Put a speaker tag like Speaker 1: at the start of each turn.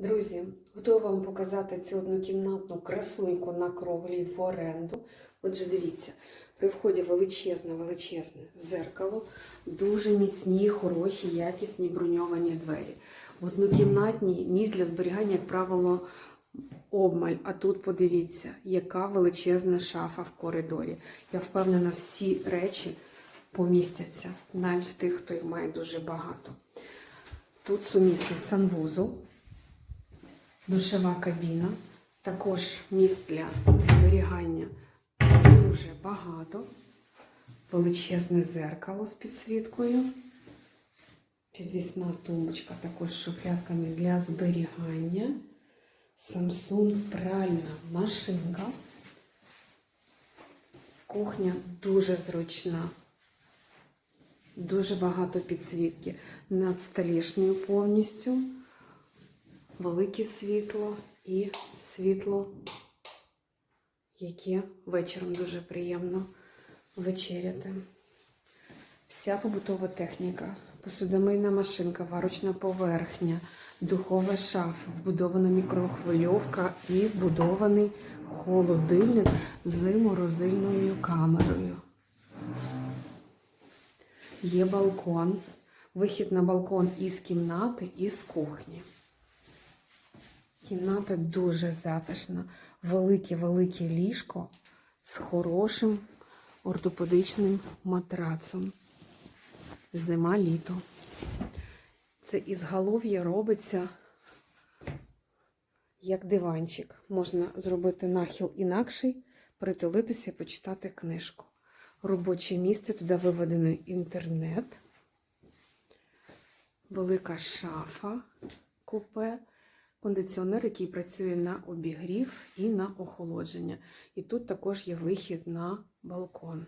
Speaker 1: Друзі, готова вам показати цю однокімнатну красуньку на круглі в оренду. Отже, дивіться, при вході величезне, величезне зеркало, дуже міцні, хороші, якісні броньовані двері. В однокімнатній місць для зберігання, як правило, обмаль. А тут подивіться, яка величезна шафа в коридорі. Я впевнена, всі речі помістяться, навіть в тих, хто їх має дуже багато. Тут сумісний санвузол, душова кабіна, також місць для зберігання дуже багато, величезне зеркало з підсвіткою, підвісна тумбочка, також з шуфлядками для зберігання, Samsung пральна машинка. Кухня дуже зручна. Дуже багато підсвітки над столішньою повністю. Велике світло і світло, яке вечором дуже приємно вечеряти. Вся побутова техніка, посудомийна машинка, варочна поверхня, духова шафа, вбудована мікрохвильовка і вбудований холодильник з морозильною камерою. Є балкон, вихід на балкон із кімнати, і з кухні. Кімната дуже затишна, велике-велике ліжко з хорошим ортопедичним матрацом. Зима-літо. Це ізголов'я робиться як диванчик. Можна зробити нахил інакший, притулитися і почитати книжку. Робоче місце, туди виведений інтернет, велика шафа купе, кондиціонер, який працює на обігрів і на охолодження. І тут також є вихід на балкон.